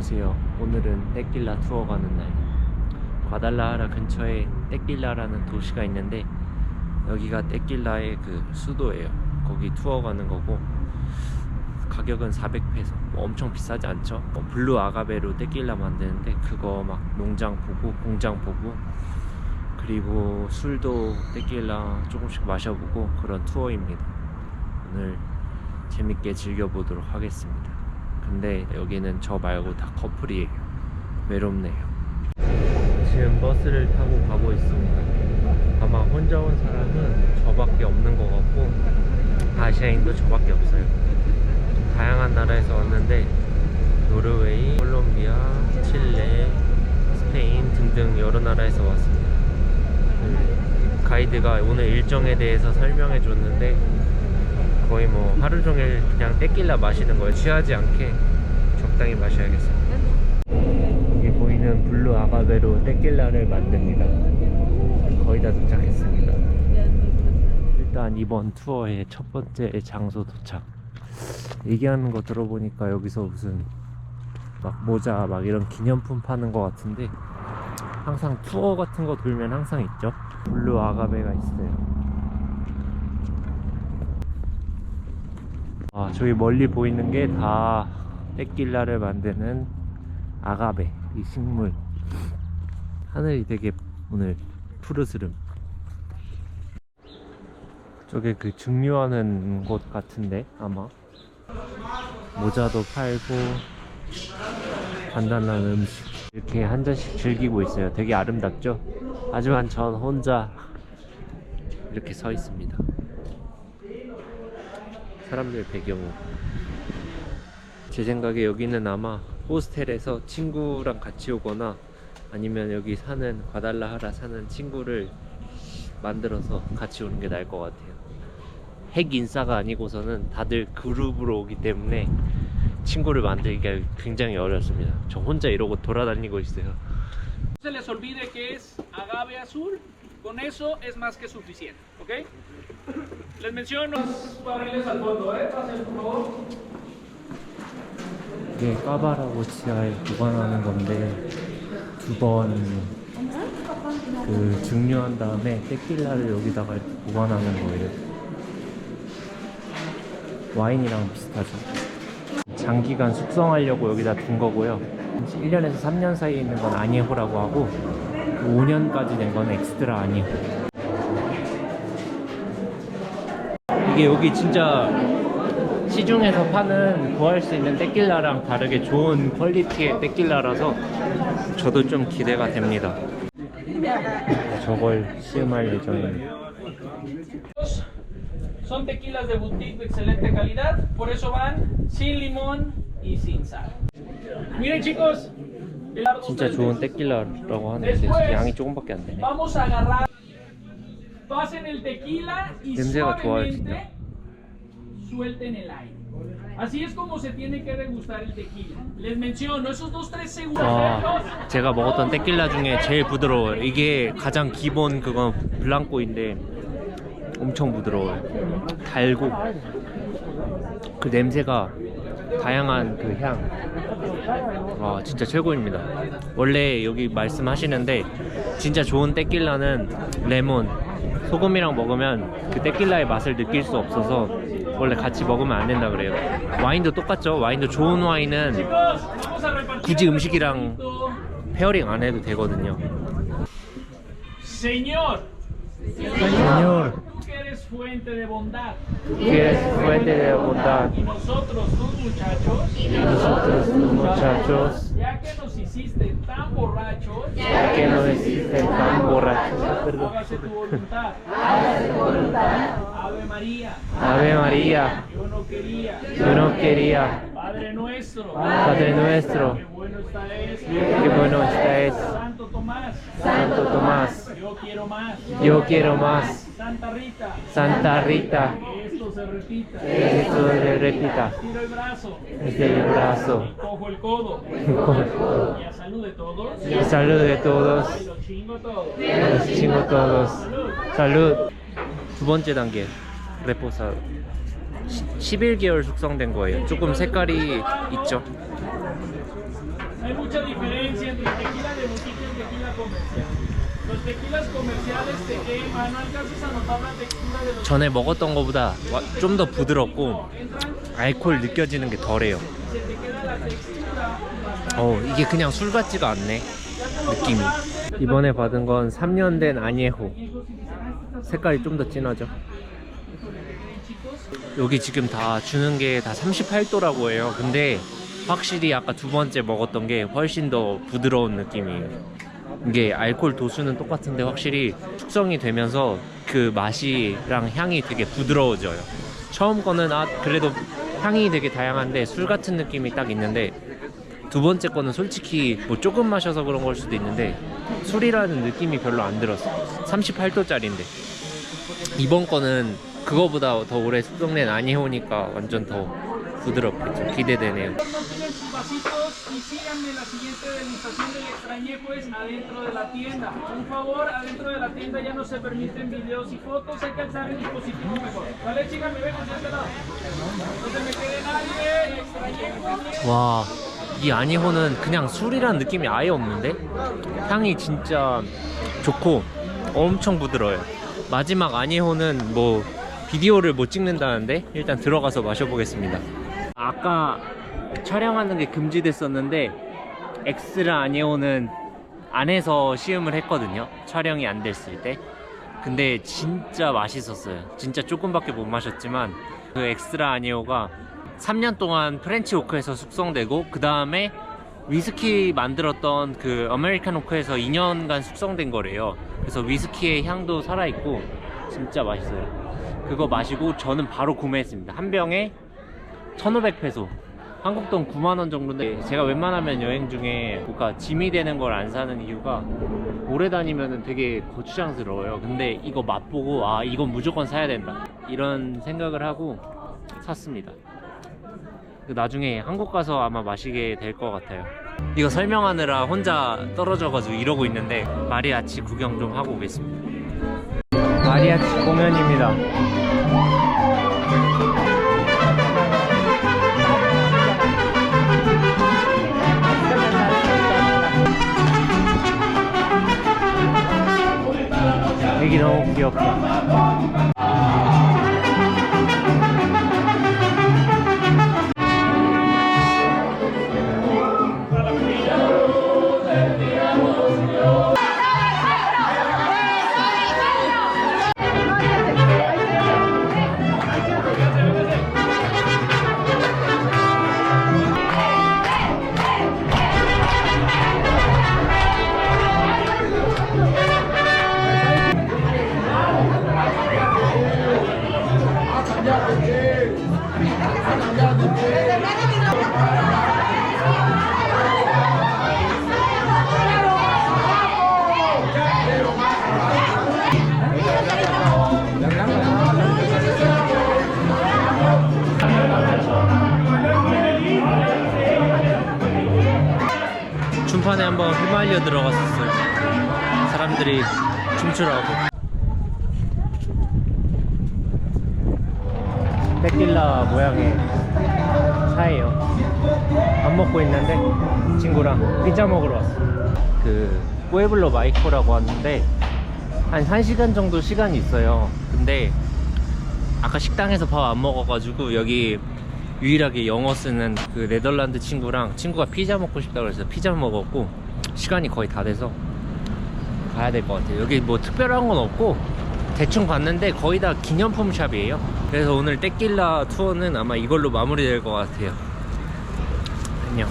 안녕하세요. 오늘은 떼낄라 투어 가는 날. 과달라하라 근처에 떼낄라라는 도시가 있는데 여기가 떼낄라의 그 수도예요. 거기 투어 가는 거고 가격은 400페소. 뭐 엄청 비싸지 않죠? 뭐 블루 아가베로 떼낄라 만드는데 그거 막 농장 보고 공장 보고 그리고 술도 떼낄라 조금씩 마셔보고 그런 투어입니다. 오늘 재밌게 즐겨보도록 하겠습니다. 근데 여기는 저 말고 다 커플이에요. 외롭네요. 지금 버스를 타고 가고 있습니다. 아마 혼자 온 사람은 저밖에 없는 것 같고 아시아인도 저밖에 없어요. 다양한 나라에서 왔는데 노르웨이, 콜롬비아, 칠레, 스페인 등등 여러 나라에서 왔습니다. 그 가이드가 오늘 일정에 대해서 설명해 줬는데 거의 뭐 하루 종일 그냥 떼낄라 마시는 거예요. 취하지 않게 적당히 마셔야겠어요. 여기 보이는 블루 아가베로 떼낄라를 만듭니다. 거의 다 도착했습니다. 일단 이번 투어의 첫 번째 장소 도착. 얘기하는 거 들어보니까 여기서 무슨 막 모자 막 이런 기념품 파는 거 같은데 항상 투어 같은 거 돌면 항상 있죠. 블루 아가베가 있어요. 아, 저기 멀리 보이는 게 다 떼낄라를 만드는 아가베, 이 식물. 하늘이 되게 오늘 푸르스름. 저게 그 증류하는 곳 같은데, 아마. 모자도 팔고, 간단한 음식. 이렇게 한 잔씩 즐기고 있어요. 되게 아름답죠? 하지만 전 혼자 이렇게 서 있습니다. 사람들 배경은 제 생각에 여기는 아마 호스텔에서 친구랑 같이 오거나 아니면 여기 사는 과달라하라 사는 친구를 만들어서 같이 오는 게 나을 것 같아요. 핵 인싸가 아니고서는 다들 그룹으로 오기 때문에 친구를 만들기가 굉장히 어렵습니다. 저 혼자 이러고 돌아다니고 있어요. Se les olvide que es agave azul, con eso es más que suficiente, ¿ok? Les menciono barriles al fondo, ¿eh? Pasen, por favor. 이게 까바라고 지하에 보관하는 건데 두 번 그 증류한 다음에 테킬라를 여기다가 보관하는 거예요. 와인이랑 비슷하죠. 장기간 숙성하려고 여기다 둔 거고요. 1년에서 3년 사이에 있는 건 아니호라고 하고 5년까지 된 건 엑스트라 아니호. 이게 여기 진짜 시중에서 파는 구할 수 있는 테킬라랑 다르게 좋은 퀄리티의 테킬라라서 저도 좀 기대가 됩니다. 저걸 시음할 예정입니다. Son tequilas de boutique de excelente calidad, por eso van sin limón y sin sal. Miren chicos, 진짜 좋은. 테킬라라고 하는데 양이 조금밖에 안 되네. Pasen el tequila y 냄새가 좋아요, suavemente suelten el aire. Así es como se tiene que degustar el tequila. Les menciono, esos dos, tres segundos. 와, 제가 먹었던 테킬라 중에 제일 부드러워요. 이게 가장 기본 그건 블랑코인데 엄청 부드러워요. 달고 그 냄새가 다양한 그 향. 와, 진짜 최고입니다. 원래 여기 말씀하시는데 진짜 좋은 테킬라는 레몬, 소금이랑 먹으면 그 테킬라의 맛을 느낄 수 없어서 원래 같이 먹으면 안 된다 그래요. 와인도 똑같죠. 와인도 좋은 와인은 굳이 음식이랑. 페어링 안 해도 되거든요. Señor, Señor, tú eres fuente de bondad que eres fuente de bondad, y nosotros, tus muchachos, nosotros tus muchachos, ya que nos hiciste tan borrachos, ya que no existen tan borrachos, perdón. hágase tu voluntad. Ave María, Ave María, yo no quería. yo no quería, Padre nuestro, Padre nuestro, qué bueno está es. qué bueno está es, Santo Tomás, Santo Tomás, yo quiero más. yo quiero más, Santa Rita, Santa Rita, esto se repita. que esto se repita, Tiro el brazo, desde el brazo, cojo el codo con y a salud de todos. y salud de todos, Y lo chingo todo. los chingo todos, salud. 두 번째 단계, 레포사. 11개월 숙성된 거예요. 조금 색깔이 있죠. Hay mucha diferencia entre el tequila de boutique y el tequila comercial. 전에 먹었던 것보다 좀 더 부드럽고 알코올 느껴지는 게 덜해요. 어 이게 그냥 술 같지가 않네 느낌이. 이번에 받은 건 3년 된 아니에호. 색깔이 좀 더 진하죠. 여기 지금 다 주는 게 다 38도라고 해요. 근데 확실히 아까 두 번째 먹었던 게 훨씬 더 부드러운 느낌이에요. 이게 알코올 도수는 똑같은데 확실히 숙성이 되면서 그 맛이랑 향이 되게 부드러워져요. 처음 거는 아 그래도 향이 되게 다양한데 술 같은 느낌이 딱 있는데 두 번째 거는 솔직히 뭐 조금 마셔서 그런 걸 수도 있는데 술이라는 느낌이 별로 안 들었어. 38도짜리인데 이번 거는 그거보다 더 오래 숙성된 아니해오니까 완전 더 부드럽겠죠. 기대되네요. Y síganme la siguiente degustación del extrañejo es adentro de la tienda. Un favor, adentro de la tienda ya no se permiten videos y fotos, hay que alzar el dispositivo mejor. ¿Vale, chicas? Me ven hacia este lado. No se me quede nadie, extrañejo. 와, 이 아니호는 그냥 술이란 느낌이 아예 없는데 향이 진짜 좋고 엄청 부드러워요. 마지막 아니호는 뭐 비디오를 못 찍는다는데 일단 들어가서 마셔보겠습니다. 아까 촬영하는 게 금지됐었는데 엑스라 아니호는 안에서 시음을 했거든요. 촬영이 안 됐을 때. 근데 진짜 맛있었어요. 진짜 조금밖에 못 마셨지만 그 엑스라 아니오가 3년 동안 프렌치 오크에서 숙성되고 그 다음에 위스키 만들었던 그 아메리칸 오크에서 2년간 숙성된 거래요. 그래서 위스키의 향도 살아있고 진짜 맛있어요. 그거 마시고 저는 바로 구매했습니다. 한 병에 1,500페소. 한국 돈 9만 원 정도인데 제가 웬만하면 여행 중에 뭔가 짐이 되는 걸 안 사는 이유가 오래 다니면 되게 거추장스러워요. 근데 이거 맛보고 아 이건 무조건 사야 된다 이런 생각을 하고 샀습니다. 그 나중에 한국 가서 아마 마시게 될 것 같아요. 이거 설명하느라 혼자 떨어져가지고 이러고 있는데 마리아치 구경 좀 하고 오겠습니다. 마리아치 공연입니다. 너무 귀엽다. 춤판에 한번 휘말려 들어갔었어요. 사람들이 춤추라고. 테킬라 모양의 차예요. 밥 먹고 있는데 친구랑 피자 먹으러 왔어. 그 꼬에블로 마이코라고 하는데 한 1시간 정도 시간이 있어요. 근데 아까 식당에서 밥 안 먹어가지고 여기 유일하게 영어 쓰는 그 네덜란드 친구랑 친구가 피자 먹고 싶다고 해서 피자 먹었고 시간이 거의 다 돼서 가야 될 것 같아요. 여기 뭐 특별한 건 없고 대충 봤는데 거의 다 기념품 샵이에요. 그래서 오늘 떼낄라 투어는 아마 이걸로 마무리될 것 같아요. 안녕.